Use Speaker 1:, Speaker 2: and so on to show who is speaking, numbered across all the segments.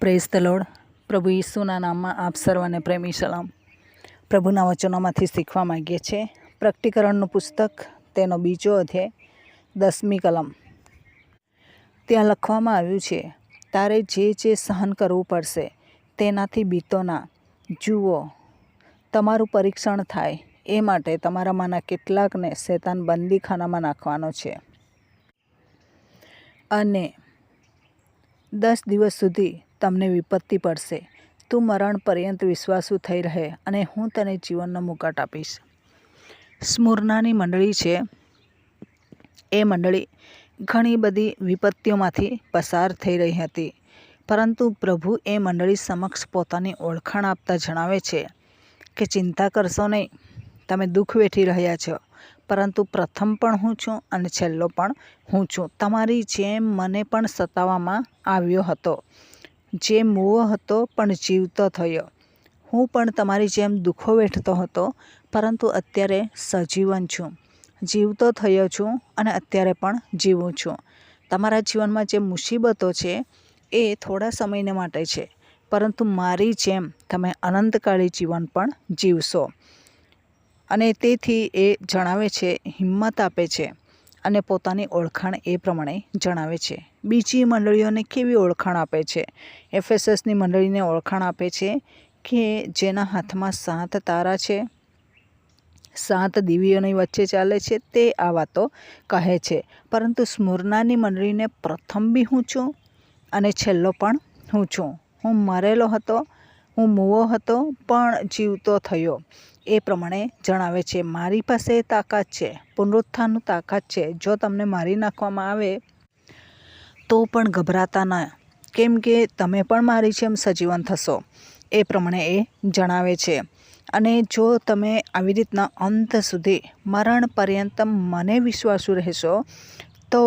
Speaker 1: Praise the પ્રભુ ઈસુના નામમાં આપ સર્વને પ્રેમી સલામ. પ્રભુના વચનોમાંથી શીખવા માંગીએ છીએ. પ્રકટીકરણનું પુસ્તક, તેનો બીજો અધ્યાય, દસમી કલમ. ત્યાં લખવામાં આવ્યું છે, તારે જે જે સહન કરવું પડશે, તેનાથી બીતો ના. જુઓ, તમારું પરીક્ષણ થાય. એ માટે તમારામાંના કેટલાકને શેતાન બંદીખાનામાં નાખવાનો છે. અને દસ દિવસ સુધી તમને વિપત્તિ પડશે. તું મરણ પર્યંત વિશ્વાસુ થઈ રહે અને હું તને જીવનનો મુકાટ આપીશ. સ્મૂર્નાની મંડળી છે. એ મંડળી ઘણી બધી વિપત્તિઓમાંથી પસાર થઈ રહી હતી. પરંતુ પ્રભુ એ મંડળી સમક્ષ પોતાની ઓળખાણ આપતા જણાવે છે કે, ચિંતા કરશો નહીં. તમે દુઃખ વેઠી રહ્યા છો. પરંતુ પ્રથમ પણ હું છું અને છેલ્લો પણ હું છું. તમારી જેમ મને પણ સતાવવામાં આવ્યો હતો. જે મૂવો હતો પણ જીવતો થયો. હું પણ તમારી જેમ દુઃખો વેઠતો હતો, પરંતુ અત્યારે સજીવન છું. જીવતો થયો છું અને અત્યારે પણ જીવું છું. તમારા જીવનમાં જે મુસીબતો છે, એ થોડા સમયને માટે છે, પરંતુ મારી જેમ તમે અનંતકાળી જીવન પણ જીવશો. અને તેથી એ જણાવે છે, હિંમત આપે છે. અને પોતાની ઓળખાણ એ પ્રમાણે જણાવે છે. બીજી મંડળીઓને કેવી ઓળખાણ આપે છે? એફએસએસની મંડળીને ઓળખાણ આપે છે કે જેના હાથમાં સાત તારા છે? સાત દિવ્યોની વચ્ચે ચાલે છે તે આ વાતો કહે છે. પરંતુ સ્મૂર્નાની મંડળીને પ્રથમ બી હું છું અને છેલ્લો પણ હું છું. હું મરેલો હતો હું મૂવો હતો, પણ જીવતો થયો. એ પ્રમાણે જણાવે છે, મારી પાસે તાકાત છે, પુનરુત્થાનનું તાકાત છે. જો તમને મારી નાખવામાં આવે, તો પણ ગભરાતા ના. કેમ કે તમે પણ મારી જેમ સજીવન થશો. એ પ્રમાણે એ જણાવે છે. અને જો તમે આવી રીતના અંત સુધી મરણ પર્યંત મને વિશ્વાસુ રહેશો, તો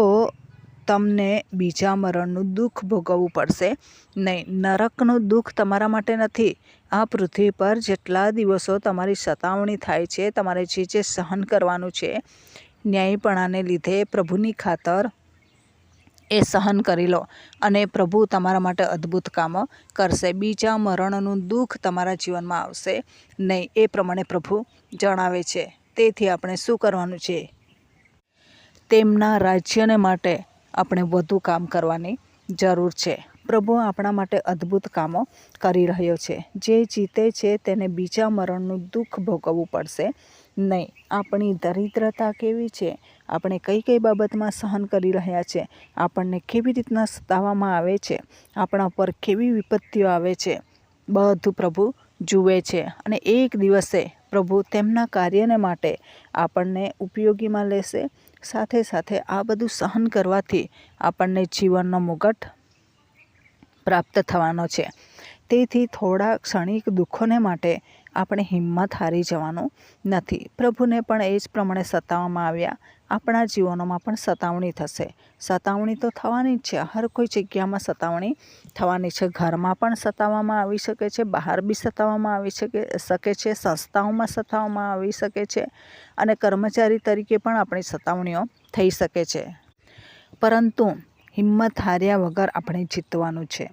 Speaker 1: તમને બીજા મરણનું દુઃખ ભોગવવું પડશે. નહીં, નરકનું દુઃખ તમારા માટે નથી. આ પૃથ્વી પર જેટલા દિવસો તમારી સતાવણી થાય છે, તમારે જે જે સહન કરવાનું છે, ન્યાયપણાને લીધે પ્રભુની ખાતર એ સહન કરી લો અને પ્રભુ તમારા માટે અદ્ભુત કામો કરશે. બીજા મરણનું દુઃખ તમારા જીવનમાં આવશે. નહીં, એ પ્રમાણે પ્રભુ જણાવે છે. તેથી આપણે શું કરવાનું છે? તેમના રાજ્યને માટે આપણે વધુ કામ કરવાની જરૂર છે. પ્રભુ આપણા માટે અદ્ભુત કામો કરી રહ્યો છે. જે જીતે છે તેને બીજા મરણનું દુઃખ ભોગવવું પડશે નહીં. આપણી દરિદ્રતા કેવી છે? આપણે કઈ કઈ બાબતમાં સહન કરી રહ્યા છે? આપણને કેવી રીતના સતાવવામાં આવે છે? આપણા પર કેવી વિપત્તિઓ આવે છે? બધું પ્રભુ જુએ છે અને એક દિવસે પ્રભુ તેમના કાર્યને માટે આપણને ઉપયોગીમાં લેશે. સાથે સાથે આ બધું સહન કરવાથી આપણને જીવનનો મુગટ પ્રાપ્ત થવાનો છે. તેથી થોડા ક્ષણિક દુઃખોને માટે આપણે હિંમત હારી જવાનું નથી. પ્રભુને પણ એ જ પ્રમાણે સતાવવામાં આવ્યા. આપણા જીવનોમાં પણ સતાવણી થશે. સતાવણી તો થવાની જ છે. હર કોઈ જગ્યામાં સતાવણી થવાની છે. ઘરમાં પણ સતાવવામાં આવી શકે છે. બહાર બી સતાવવામાં આવી શકે શકે છે. સંસ્થાઓમાં સતાવવામાં આવી શકે છે અને કર્મચારી તરીકે પણ આપણી સતાવણીઓ થઈ શકે છે. પરંતુ હિંમત હાર્યા વગર આપણે જીતવાનું છે.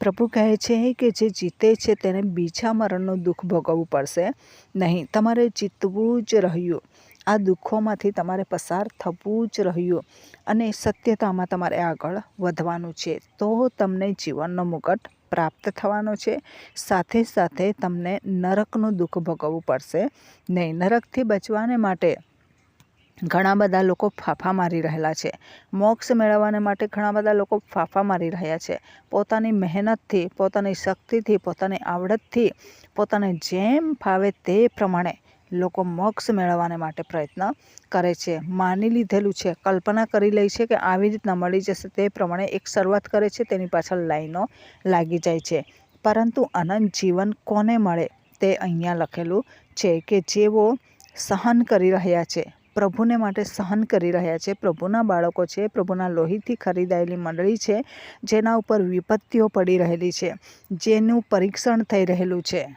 Speaker 1: પ્રભુ કહે છે કે જે જીતે છે તેને બીજા મરણનું દુઃખ ભોગવવું પડશે નહીં. તમારે જીતવું જ રહ્યું. આ દુઃખોમાંથી તમારે પસાર થવું જ રહ્યું અને સત્યતામાં તમારે આગળ વધવાનું છે. તો તમને જીવનનો મુકટ પ્રાપ્ત થવાનો છે. સાથે સાથે તમને નરકનું દુઃખ ભોગવવું પડશે. નહીં, નરકથી બચવાને માટે ઘણા બધા લોકો ફાફા મારી રહેલા છે. મોક્ષ મેળવવાને માટે ઘણા બધા લોકો ફાફા મારી રહ્યા છે. પોતાની મહેનતથી, પોતાની શક્તિથી, પોતાની આવડતથી, પોતાને જેમ ફાવે તે પ્રમાણે લોકો મોક્ષ મેળવવાને માટે પ્રયત્ન કરે છે. માની લીધેલું છે. કલ્પના કરી લે છે કે આવી રીતના મળી જશે તે પ્રમાણે એક શરૂઆત કરે છે, તેની પાછળ લાઈનો લાગી જાય છે. પરંતુ અનંત જીવન કોને મળે તે અહીંયા લખેલું છે કે જેઓ સહન કરી રહ્યા છે, પ્રભુને માટે સહન કરી રહ્યા છે. પ્રભુના બાળકો છે, પ્રભુના લોહીથી ખરીદાયેલી મંડળી છે, જેના ઉપર વિપત્તિઓ પડી રહેલી છે, જેનું પરીક્ષણ થઈ રહેલું છે.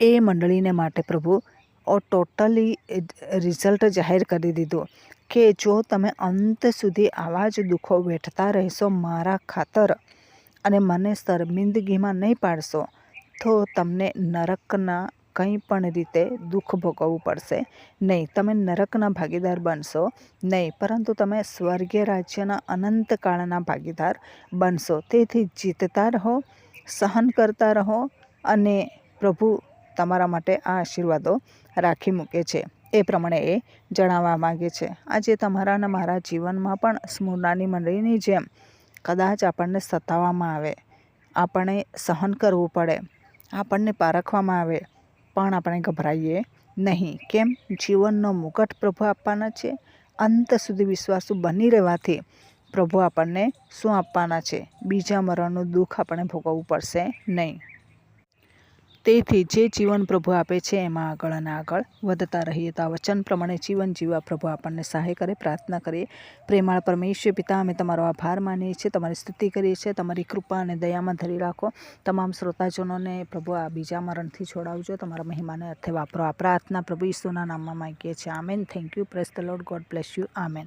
Speaker 1: એ મંડળીને માટે પ્રભુ ટોટલી રિઝલ્ટ જાહેર કરી દીધું કે જો તમે અંત સુધી આવા જ દુઃખો વેઠતા રહેશો મારા ખાતર અને મને શર્મિંદગીમાં નહીં પાડશો તો તમને નરકના કંઈ પણ રીતે દુઃખ ભોગવવું પડશે નહીં તમે નરકના ભાગીદાર બનશો નહીં પરંતુ તમે સ્વર્ગીય રાજ્યના અનંતકાળના ભાગીદાર બનશો તેથી જીતતા રહો સહન કરતા રહો અને પ્રભુ તમારા માટે આ આશીર્વાદો રાખી મૂકે છે. એ પ્રમાણે એ જણાવવા માગે છે. આજે તમારા અને મારા જીવનમાં પણ સ્મૂરનાની મંડળીની જેમ કદાચ આપણને સતાવવામાં આવે. આપણે સહન કરવું પડે. આપણને પારખવામાં આવે. પણ આપણે ગભરાઈએ નહીં. કેમ? જીવનનો મુકટ પ્રભુ આપવાના છે. અંત સુધી વિશ્વાસુ બની રહેવાથી પ્રભુ આપણને શું આપવાના છે? બીજા મરણનું દુઃખ આપણે ભોગવવું પડશે નહીં. તેથી જે જીવન પ્રભુ આપે છે, એમાં આગળ અને આગળ વધતા રહીએ તો આ વચન પ્રમાણે જીવન જીવવા પ્રભુ આપણને સહાય કરે, પ્રાર્થના કરીએ. પ્રેમાળ પરમેશ્વર પિતા, અમે તમારો આભાર માનીએ છીએ, તમારી સ્તુતિ કરીએ છીએ, તમારી કૃપા અને દયામાં ધરી રાખો. તમામ શ્રોતાજનોને પ્રભુ આ બીજા મરણથી છોડાવજો, તમારા મહિમાને અર્થે વાપરો. આ પ્રાર્થના પ્રભુ ઈસુના નામમાં માગીએ છીએ. Amen. Thank you praise the Lord God bless you amen